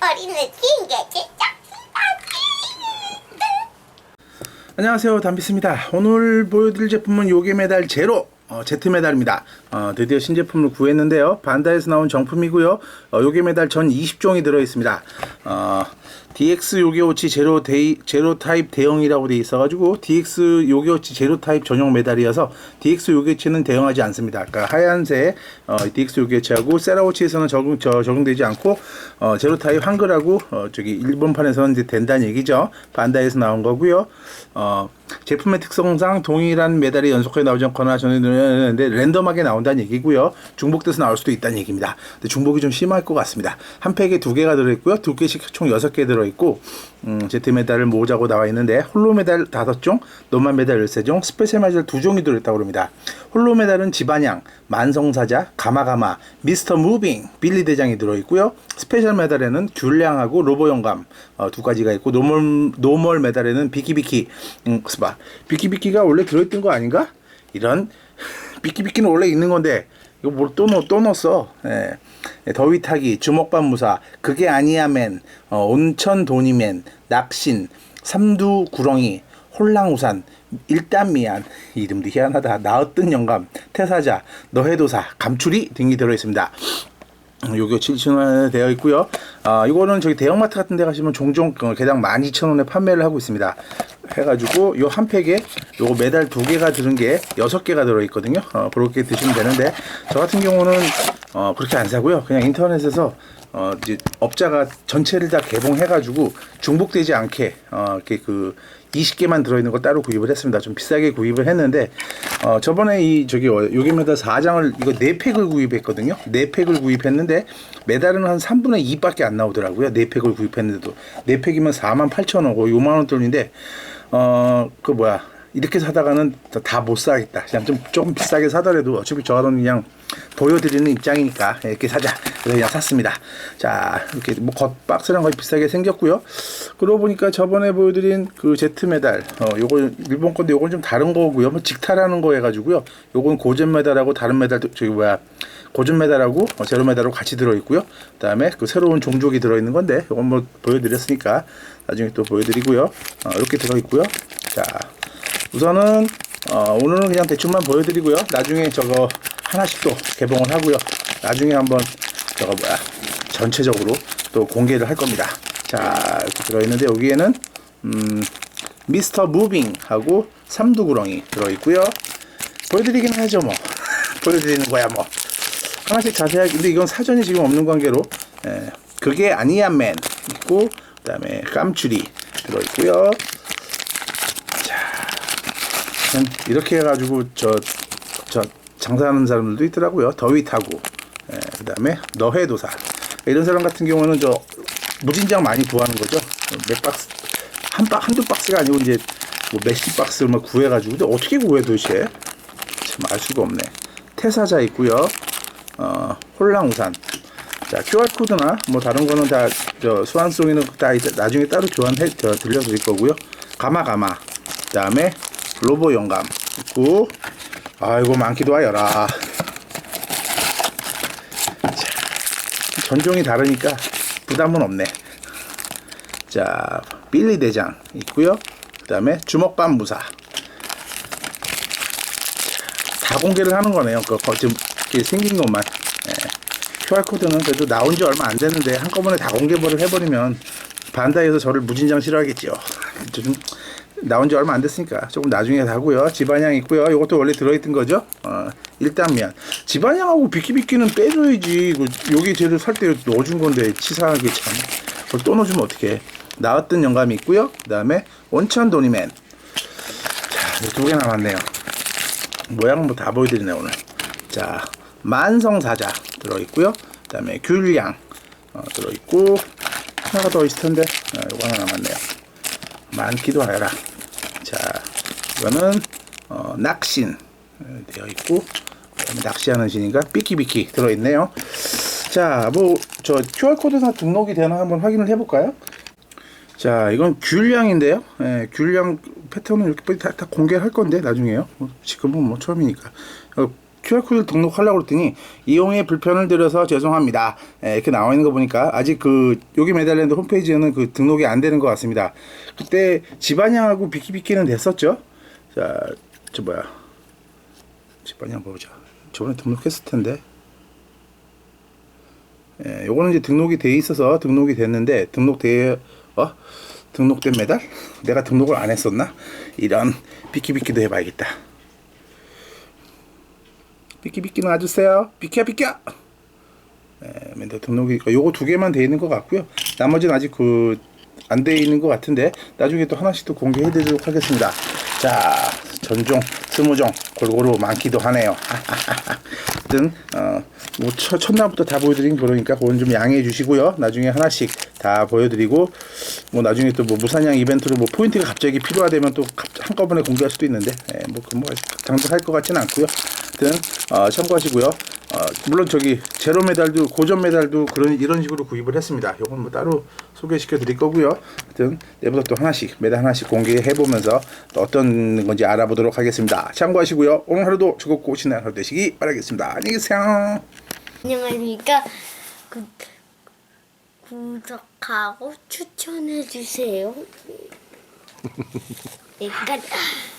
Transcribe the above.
우리는 핑계 진짜 안녕하세요. 담비스입니다. 오늘 보여드릴 제품은 요게 메달 제로 어, 제트 메달입니다. 어, 드디어 신제품을 구했는데요. 반다에서 나온 정품이고요. 어, 요게 메달 전 20종이 들어있습니다. 어, DX 요게오치 제로 데이, 제로 타입 대형이라고 돼 있어가지고 DX 요게오치 제로 타입 전용 메달이어서 DX 요게오치는 대응하지 않습니다. 아까 하얀색 어, DX 요게오치하고 세라오치에서는 적용 저, 적용되지 않고 어, 제로 타입 한글하고 어, 저기 일본판에서는 이제 된다는 얘기죠. 반다에서 나온 거고요. 어, 제품의 특성상 동일한 메달이 연속해 나오지 않거나 저는 는데 랜덤하게 나온다는 얘기고요. 중복돼서 나올 수도 있다는 얘기입니다. 근데 중복이 좀 심할 것 같습니다. 한 팩에 두 개가 들어있고요. 두 개씩 총 여섯 개 들어있고 음, 제트 메달을 모으자고 나와 있는데 홀로 메달 다섯 종, 노만 메달 열세 종, 스페셜 메달 두 종이 들어있다고 합니다. 홀로 메달은 지반양, 만성사자, 가마가마, 미스터 무빙, 빌리 대장이 들어있고요. 스페셜 메달에는 귤량하고 로보 영감 어, 두 가지가 있고 노멀 노멀 메달에는 비키비키, 음, 스바 비키비키가 원래 들어있던 거 아닌가? 이런 비키비키는 원래 있는 건데 이거 뭘또 넣, 또 넣었어. 예. 예, 더위 타기, 주먹밥 무사, 그게 아니야 맨, 어, 온천 도니맨, 낙신, 삼두 구렁이, 홀랑우산, 일단 미안 이름도 희한하다. 나었던 영감, 태사자, 너해도사, 감추리 등이 들어있습니다. 요게 7,000원에 되어 있고요. 아, 이거는 저기 대형마트 같은 데 가시면 종종 어, 개당 12,000원에 판매를 하고 있습니다. 해가지고 요 한 팩에 요거 메달 두 개가 들은 게 여섯 개가 들어 있거든요. 어, 그렇게 드시면 되는데 저 같은 경우는 어, 그렇게 안 사고요. 그냥 인터넷에서 어, 이제 업자가 전체를 다 개봉해가지고 중복되지 않게 어, 이렇게 그 20개만 들어있는 걸 따로 구입을 했습니다. 좀 비싸게 구입을 했는데 어, 저번에 이 저기 요게 메달 4장을 이거 4팩을 구입했거든요. 4팩을 구입했는데 메달은 한 3분의 2밖에 안 나오더라고요. 4팩을 구입했는데도 4팩이면 4만 8천 원고 6만 원 돈인데 어 그 뭐야 이렇게 사다가는 다 못 사겠다. 그냥 좀 조금 비싸게 사더라도 어차피 저는 그냥 보여드리는 입장이니까 이렇게 사자. 그래서 그냥 샀습니다. 자 이렇게 뭐 겉 박스랑 거의 비싸게 생겼고요. 그러고 보니까 저번에 보여드린 그 제트 메달, 어 요거 일본 건데 요건 좀 다른 거고요. 뭐 직타라는 거 해가지고요. 요건 고전 메달하고 다른 메달도 저기 뭐야 고전 메달하고 어, 제로 메달하고 같이 들어있고요. 그 다음에 그 새로운 종족이 들어있는 건데 요건 뭐 보여드렸으니까 나중에 또 보여드리고요. 어, 이렇게 들어있고요. 자 우선은 어, 오늘은 그냥 대충만 보여드리고요. 나중에 저거 하나씩 또 개봉을 하고요. 나중에 한번 저거 뭐야 전체적으로 또 공개를 할 겁니다. 자 이렇게 들어있는데 여기에는 음, 미스터 무빙 하고 삼두구렁이 들어있고요. 보여드리긴 하죠 뭐 보여드리는 거야 뭐 하나씩 자세하게 근데 이건 사전이 지금 없는 관계로 예, 그게 아니야 맨 있고 그다음에 깜추리 들어있고요. 음, 이렇게 해가지고 저, 저 장사하는 사람들도 있더라고요. 더위 타고, 예, 그 다음에 너해도사. 이런 사람 같은 경우는 저 무진장 많이 구하는 거죠. 몇 박스, 한 박, 한두 박스가 아니고 이제 뭐 몇십 박스를 막 구해가지고. 근데 어떻게 구해 도대체? 참 알 수가 없네. 태사자 있고요. 어, 홀랑우산. 자, QR코드나 뭐 다른 거는 다, 저, 수완송이는 다 이제 나중에 따로 교환해, 저, 들려드릴 거고요. 가마가마. 그 다음에 로보 영감 있고 아이고 많기도 하여라 자, 전종이 다르니까 부담은 없네 자 빌리 대장 있고요 그 다음에 주먹밥 무사 다 공개를 하는 거네요 그 거- 지금 이렇게 생긴 것만 예. QR코드는 그래도 나온 지 얼마 안 됐는데 한꺼번에 다 공개를 해버리면 반다이에서 저를 무진장 싫어하겠지요 좀 나온 지 얼마 안 됐으니까 조금 나중에 하고요. 집안향 있고요. 이것도 원래 들어있던 거죠. 어, 일단면 집안향하고 비키비키는 빼줘야지. 이거 여기 재료 살때 넣어준 건데 치사하게 참. 그걸 또 넣어주면 어떡해. 나왔던 영감이 있고요. 그 다음에 원천 도니맨. 자, 두 개 남았네요. 모양은 뭐다 보여드리네 오늘. 자, 만성사자 들어있고요. 그 다음에 귤양 어, 들어있고 하나가 더 있을 텐데 어, 이거 하나 남았네요. 많기도 하여라. 자, 이거는 어, 낙신 어, 되어 있고 낚시하는 신인가 삐끼삐끼 들어 있네요. 자, 뭐 저 QR 코드나 등록이 되나 한번 확인을 해볼까요? 자, 이건 귤량인데요. 예, 귤량 패턴은 이렇게 다, 다 공개할 건데 나중에요. 뭐, 지금은 뭐 처음이니까. 어, QR코드를 등록하려고 그랬더니 이용에 불편을 드려서 죄송합니다. 예, 이렇게 나와 있는 거 보니까 아직 그 여기 매달렸는데 홈페이지에는 그 등록이 안 되는 것 같습니다. 그때 집안양하고 비키비키는 됐었죠. 자, 저 뭐야? 집안양 보자. 저번에 등록했을 텐데. 예, 요거는 이제 등록이 돼 있어서 등록이 됐는데 등록돼 어 등록된 메달? 내가 등록을 안 했었나? 이런 비키비키도 해봐야겠다. 비키 비키 놔주세요. 비키야 비키야. 예, 맨날 등록이 요거 두 개만 돼 있는 것 같고요. 나머지는 아직 그 안 돼 있는 것 같은데 나중에 또 하나씩 또 공개해드리도록 하겠습니다. 자 전종 스무종 골고루 많기도 하네요. 하여튼 어뭐 첫날부터 다 보여드린 거니까 그건 좀 양해해 주시고요. 나중에 하나씩 다 보여드리고 뭐 나중에 또 뭐 무산양 이벤트로 뭐 포인트가 갑자기 필요하다면 또 갑- 한꺼번에 공개할 수도 있는데 예, 뭐그뭐 당장 할 것 같지는 않고요. 하여튼 어, 참고하시고요. 어, 물론 저기 제로 메달도 고전 메달도 그런 이런 식으로 구입을 했습니다. 요건 뭐 따로 소개시켜 드릴 거고요. 하여튼 내보다 또 하나씩 메달 하나씩 공개해 보면서 또 어떤 건지 알아보도록 하겠습니다. 참고하시고요. 오늘 하루도 즐겁고 신나는 하루 되시기 바라겠습니다. 안녕히 계세요. 안녕하십니까. 구, 구독하고 추천해 주세요. 네, 끝.